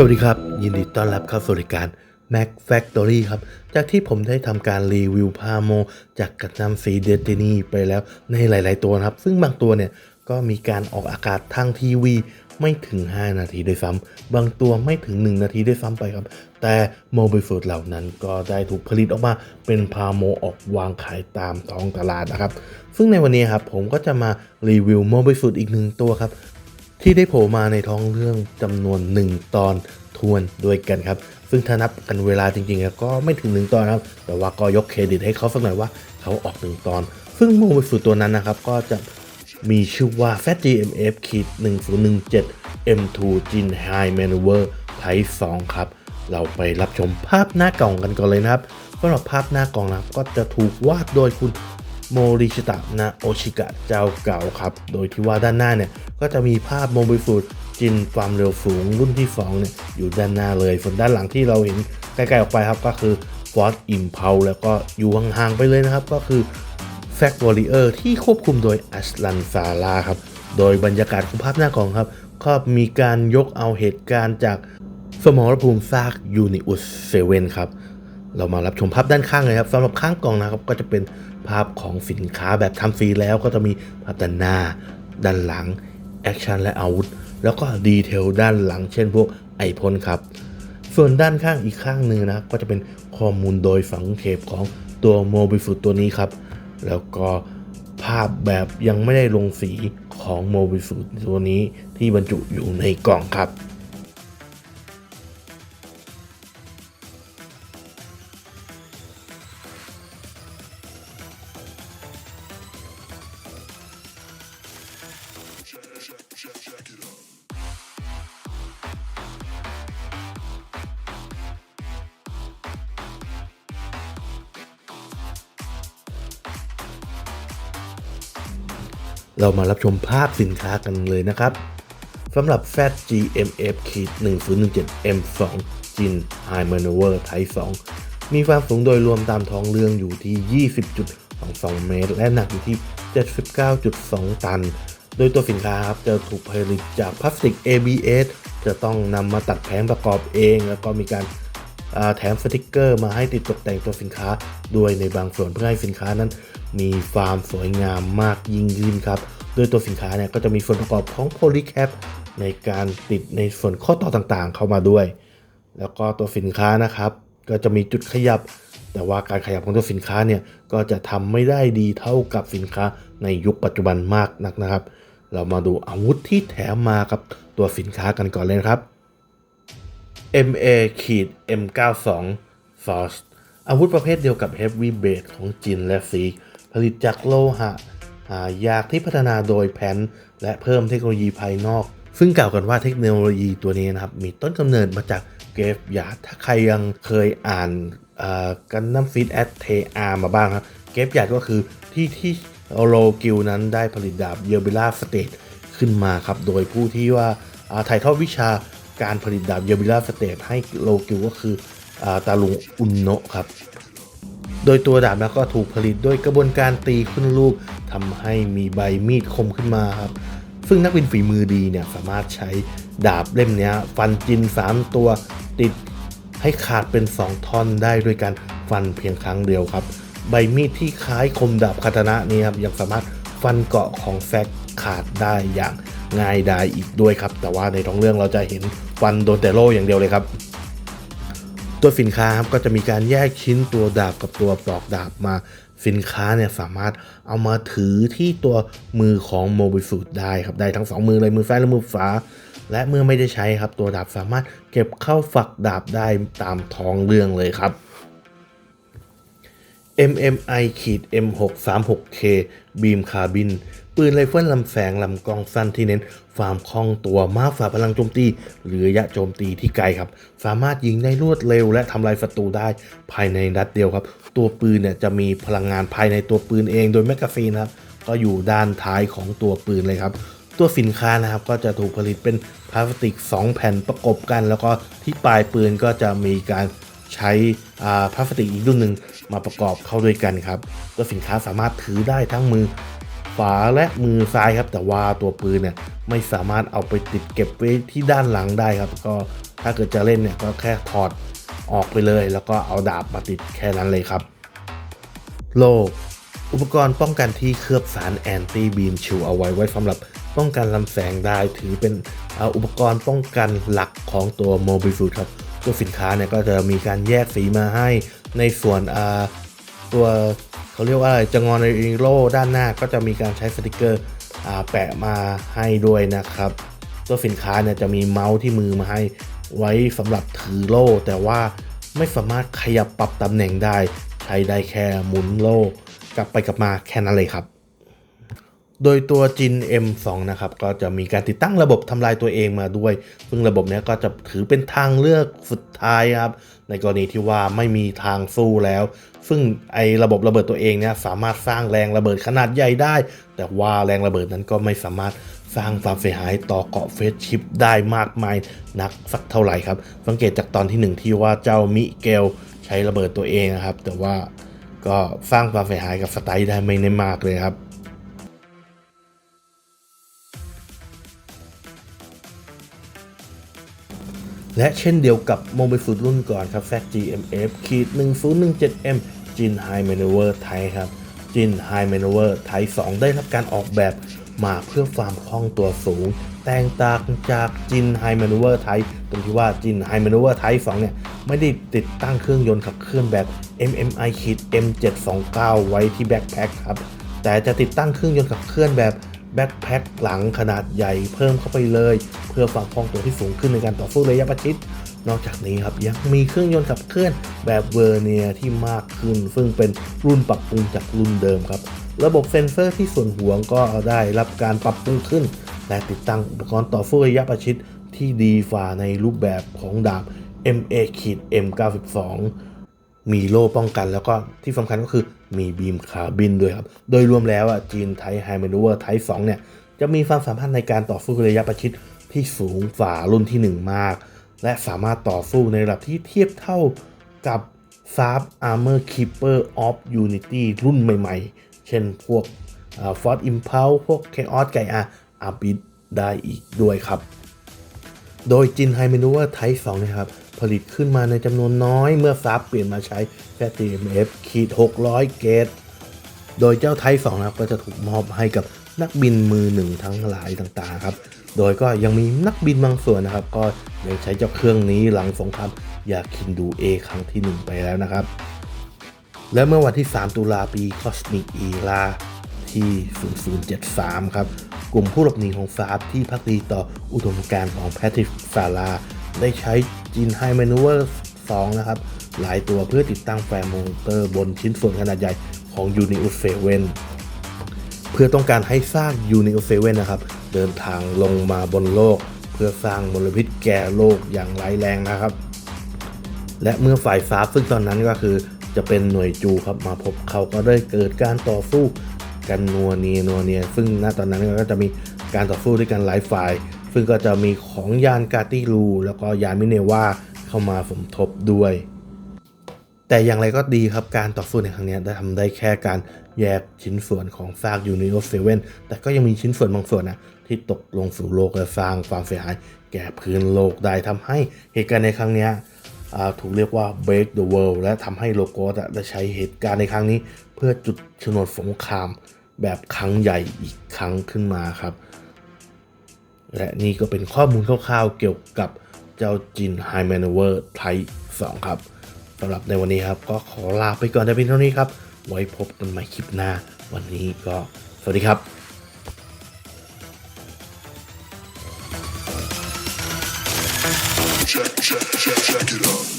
สวัสดีครับ ยินดีต้อนรับเข้าสู่รายการ Mac Factory ครับ จากที่ผมได้ทำการรีวิวพาโม จากกัตนำสีเดตินีไปแล้วในหลาย ๆ ตัวนะครับ ซึ่งบางตัวเนี่ย ก็มีการออกอากาศทางทีวี ไม่ถึง 5 นาทีด้วยซ้ำบางตัวไม่ถึง 1 นาทีด้วยซ้ำไปครับ แต่โมบิฟูดเหล่านั้นก็ได้ถูกผลิตออกมาเป็นพาโมออกวางขายตามท้องตลาดนะครับ ซึ่งในวันนี้ครับผมก็จะมารีวิวโมบิฟูดอีกหนึ่งตัวครับ ที่ได้โผล่มาในท้องเรื่องจำนวน 1 ตอนทวนด้วยกันครับ ซึ่งถ้านับกันเวลาจริงๆแล้วก็ไม่ถึง 1 ตอนนะครับ แต่ว่าก็ยกเครดิตให้เขาสักหน่อยว่าเขาออก 1 ตอน ซึ่งโมบิฟูตัวนั้นนะครับ ก็จะมีชื่อว่า Fat GMF ขีด1017 M2 Jin High Maneuver Type 2ครับ เราไปรับชมภาพหน้ากล่องกันก่อนเลยนะครับสำหรับภาพหน้ากล่องนะครับก็จะถูกวาดโดยคุณ โมริชิตะนาโอชิกะเจ้าเก่าครับ โดยที่ว่าด้านหน้าเนี่ย ก็จะมีภาพโมบิฟูดจินความเร็วสูงรุ่นที่2เนี่ยอยู่ด้านหน้าเลย ส่วนด้านหลังที่เราเห็นใกล้ๆออกไปครับก็คือ Ford Impulse แล้วก็อยู่ห่างๆไปเลยนะครับ ก็คือ Fact Warrior ที่ควบคุมโดยอัสลันซาลาครับ โดยบรรยากาศของภาพหน้ากองครับก็มีการยกเอาเหตุการณ์จากสมรภูมิซากยูนิอุสเซเว่นครับ เรามารับชมภาพด้านข้างเลยครับสำหรับข้างกล่องนะครับก็จะเป็น ภาพของสินค้าแบบทำฟรีแล้วก็จะมีภาพด้านหน้า ด้านหลัง แอคชั่นและอาวุธ แล้วก็ดีเทลด้านหลัง เช่นพวกไอพ่นครับ ส่วนด้านข้างอีกข้างหนึ่งนะ ก็จะเป็นข้อมูลโดยฝังเทปของตัวโมบิฟุตตัวนี้ครับ แล้วก็ภาพแบบยังไม่ได้ลงสีของโมบิฟุตตัวนี้ที่บรรจุอยู่ในกล่องครับ เรามารับชมภาพสินค้ากันเลยนะครับสำหรับ Fat GMF ขีด1017 M2 Jin High Maneuver Type 2 มีความสูงโดยรวมตามท้องเรื่องอยู่ที่ 20.22 เมตร และหนักอยู่ที่ 79.2 ตัน โดยตัวสินค้าครับจะถูกผลิตจากพลาสติก ABS จะต้องนำมาตัดแผงประกอบเอง แล้วก็มีการ แถมสติกเกอร์มาให้ติดตกแต่งตัวสินค้าด้วยในบางส่วนเพื่อให้สินค้านั้น มีความสวยงามมากยิ่งขึ้นครับโดยตัวสินค้าเนี่ยก็จะมีส่วนประกอบของโพลีแคปในการติดในส่วนข้อต่อต่างๆ เข้ามาด้วย แล้วก็ตัวสินค้านะครับ ก็จะมีจุดขยับ แต่ว่าการขยับของตัวสินค้าเนี่ยก็จะทำไม่ได้ดีเท่ากับสินค้าในยุคปัจจุบันมากนักนะครับ เรามาดูอาวุธที่แถมมากับตัวสินค้ากันก่อนเลยครับ MA ขีด M92 Force อาวุธประเภทเดียวกับ Heavy Blade ของจินและซีผลิตจากโลหะหายากที่พัฒนาโดยแผนและเพิ่มเทคโนโลยีภายนอก ซึ่งกล่าวกันว่าเทคโนโลยีตัวนี้นะครับ มีต้นกำเนิดมาจากเกรฟยาดถ้าใครยังเคยอ่านกันน้ำฟีดแอดเทอามาบ้างครับ เกรฟยาดก็คือที่ที่โลกิลนั้นได้ผลิตดาบเยอร์บิล่าสเตทขึ้นมาครับ โดยผู้ที่ว่าอ่าถ่ายทอดวิชา การผลิตดาบเยอร์บิล่าสเตทให้โลกิลก็คืออตาลุงอุนโนะครับ โดยตัวดาบแล้วก็ถูกผลิตด้วยกระบวนการตีขึ้นรูปทำให้มีใบมีดคมขึ้นมาครับ ซึ่งนักบินฝีมือดีเนี่ยสามารถใช้ดาบเล่มนี้ฟันจิน 3 ตัวติดให้ขาดเป็น 2 ท่อนได้ด้วยการฟันเพียงครั้งเดียวครับ ใบมีดที่คล้ายคมดาบคาตานะนี้ครับยังสามารถฟันเกาะของแฟกขาดได้อย่างง่ายดายอีกด้วยครับ แต่ว่าในท้องเรื่องเราจะเห็น ฟันโดนแต่โล่อย่างเดียวเลยครับ ตัวสินค้าครับก็จะมีการแยกชิ้นตัวดาบกับตัวปลอกดาบมาสินค้าเนี่ยสามารถเอามาถือที่ตัวมือของโมบิฟูดได้ครับได้ทั้งสองมือเลยมือซ้ายและมือขวาและเมื่อไม่ได้ใช้ครับ ตัวดาบสามารถเก็บเข้าฝักดาบได้ตามท้องเรื่องเลยครับ MMI ขีด M636K บีมคาบิน ปืนไรเฟิลลำแสงลำกล้องสั้นที่เน้นความคล่องตัวมากฝ่าพลังโจมตี หรือระยะโจมตีที่ไกลครับ สามารถยิงได้รวดเร็ว และทำลายศัตรูได้ภายในนัดเดียวครับ ตัวปืนเนี่ยจะมีพลังงานภายในตัวปืนเองโดยแมกกาซีนครับก็อยู่ด้านท้ายของตัวปืนเลยครับตัวสินค้านะครับก็จะถูกผลิตเป็นพลาสติก 2 แผ่นประกบกัน แล้วก็ที่ปลายปืนก็จะมีการใช้พลาสติกอีกรุ่นหนึ่งมาประกอบเข้าด้วยกันครับ ตัวสินค้าสามารถถือได้ทั้งมือ ขวาและมือซ้ายครับ แต่ว่าตัวปืนเนี่ยไม่สามารถเอาไปติดเก็บไว้ที่ด้านหลังได้ครับ ก็ถ้าเกิดจะเล่นเนี่ยก็แค่ถอดออกไปเลย แล้วก็เอาดาบมาติดแค่นั้นเลยครับ โลอุปกรณ์ป้องกันที่เคลือบสารแอนตี้บีมชิวเอาไว้ไว้สำหรับป้องกันลำแสงได้ถือเป็นอุปกรณ์ป้องกันหลักของตัวโมบิฟูครับตัวสินค้าเนี่ยก็จะมีการแยกสีมาให้ในส่วนอ่าตัว เขาเรียกว่าอะไรจะงอนในโล่ด้านหน้าก็จะมีการใช้สติกเกอร์แปะมาให้ด้วยนะครับตัวสินค้าเนี่ยจะมีเมาส์ที่มือมาให้ไว้สำหรับถือโล่ แต่ว่าไม่สามารถขยับปรับตำแหน่งได้ ใช้ได้แค่หมุนโล่กลับไปกลับมาแค่นั้นเลยครับ โดยตัวจิน M2 นะครับก็จะมีการติดตั้งระบบทำลายตัวเองมาด้วย ซึ่งระบบนี้ก็จะถือเป็นทางเลือกสุดท้ายครับ ในกรณีที่ว่าไม่มีทางสู้แล้ว ซึ่งไอ้ระบบระเบิดตัวเองเนี่ยสามารถสร้างแรงระเบิดขนาดใหญ่ได้ แต่ว่าแรงระเบิดนั้นก็ไม่สามารถสร้างความเสียหายต่อเกาะเฟสชิปได้มากมายนักสักเท่าไหร่ครับ สังเกตจากตอนที่หนึ่งที่ว่าเจ้ามิเกลใช้ระเบิดตัวเองนะครับ แต่ว่าก็สร้างความเสียหายกับสไตล์ได้ไม่ได้มากเลยครับ และเช่นเดียวกับโมบิฟูดรุ่นก่อนครับ f a c GMF ขีด 1017M จิน High Maneuver ไทยครับจิน High Maneuver ไทย2 ได้รับการออกแบบมาเพื่อความคล่องตัวสูง แตกต่างจากจิน High Maneuver ไทยตรงที่ว่าจิน High Maneuver ไทย2เนี่ย ไม่ได้ติดตั้งเครื่องยนต์ขับเคลื่อนแบบ MMI ขีด M729 ไว้ที่แบ็คแพ็คครับ แต่จะติดตั้งเครื่องยนต์ขับเคลื่อนแบบ แบ็คแพ็คหลังขนาดใหญ่เพิ่มเข้าไปเลย เพื่อความคล่องตัวที่สูงขึ้นในการต่อสู้ระยะประชิดนอกจากนี้ครับยังมีเครื่องยนต์ขับเคลื่อนแบบเวอร์เนียที่มากขึ้น ซึ่งเป็นรุ่นปรับปรุงจากรุ่นเดิมครับ ระบบเซ็นเซอร์ที่ส่วนหัวก็ได้รับการปรับปรุงขึ้น และติดตั้งอุปกรณ์ต่อสู้ระยะประชิดที่ดีฝ่าในรูปแบบของดาบ MA M92 มีโล่ป้องกันแล้วก็ที่สำคัญก็คือ มีบีมคาร์บินด้วยครับ โดยรวมแล้วอะจีนไทไฮแมนูเวอร์ไท2เนี่ยจะมีความสามารถในการต่อสู้ระยะประชิดที่สูงฝ่ารุ่นที่ 1 มาก และสามารถต่อสู้ในระดับที่เทียบเท่ากับ f a b Armor Keeper of Unity รุ่นใหม่ๆ เช่นพวกฟอร์ดอิมพัลพวก Chaos ไกอาอาบิดได้อีกด้วยครับ โดยจินไฮเมนูเวอร์ไทป์2นะครับ ผลิตขึ้นมาในจำนวนน้อยเมื่อซับเปลี่ยนมาใช้แค่ TMF ขีด 600 เกต โดยเจ้าไทป์2นะครับก็จะถูกมอบให้กับนักบินมือหนึ่งทั้งหลายต่างๆครับ โดยก็ยังมีนักบินบางส่วนนะครับ ก็ยังใช้เจ้าเครื่องนี้หลังสงครามยาคินดูเอครั้งที่ 1 ไปแล้วนะครับ และเมื่อวันที่ 3 ตุลาปี Cosmic Era ที่ 0073 ครับ กลุ่มผู้หลบหนีของฟาบที่พักดีต่ออุดมการณ์ของแพทริกซาลา ได้ใช้ จินไฮแมนูเวอร์2นะครับ หลายตัวเพื่อติดตั้งแฟร์โมเตอร์บนชิ้นส่วนขนาดใหญ่ของ Unius 7เซเวเพื่อต้องการให้สร้าง Unius 7นะครับ เดินทางลงมาบนโลก เพื่อสร้างมลพิษแก่โลกอย่างร้ายแรงนะครับ และเมื่อฝ่ายฟ้าซึ่งตอนนั้นก็คือจะเป็นหน่วยจูครับมาพบเขาก็ได้เกิดการต่อสู้กันนัวเนียนัวเนียซึ่งณตอนนั้นก็จะมีการต่อสู้ด้วยกันหลายฝ่าย ซึ่งก็จะมีของยานกาติลูแล้วก็ยานมิเนวาเข้ามาสมทบด้วย แต่อย่างไรก็ดีครับการต่อสู้ในครั้งนี้ได้ทำได้แค่การแยกชิ้นส่วนของซากยูนิโอเซเว่นแต่ก็ยังมีชิ้นส่วนบางส่วนนะที่ตกลงสู่โลกและสร้างความเสียหายแก่พื้นโลกได้ทำให้เหตุการณ์ในครั้งนี้อ่าถูกเรียกว่า break the world และทำให้โลโก้ได้ใช้เหตุการณ์ในครั้งนี้ เพื่อจุดชนวนสงครามแบบครั้งใหญ่อีกครั้งขึ้นมาครับ และนี่ก็เป็นข้อมูลคร่าวๆเกี่ยวกับเจ้าจินไฮแมนเวอร์ไท2ครับสำหรับในวันนี้ครับ ก็ขอลาไปก่อนแต่เพียงเท่านี้ครับ ไว้พบกันใหม่คลิปหน้า วันนี้ก็สวัสดีครับ check, check, check, check it out.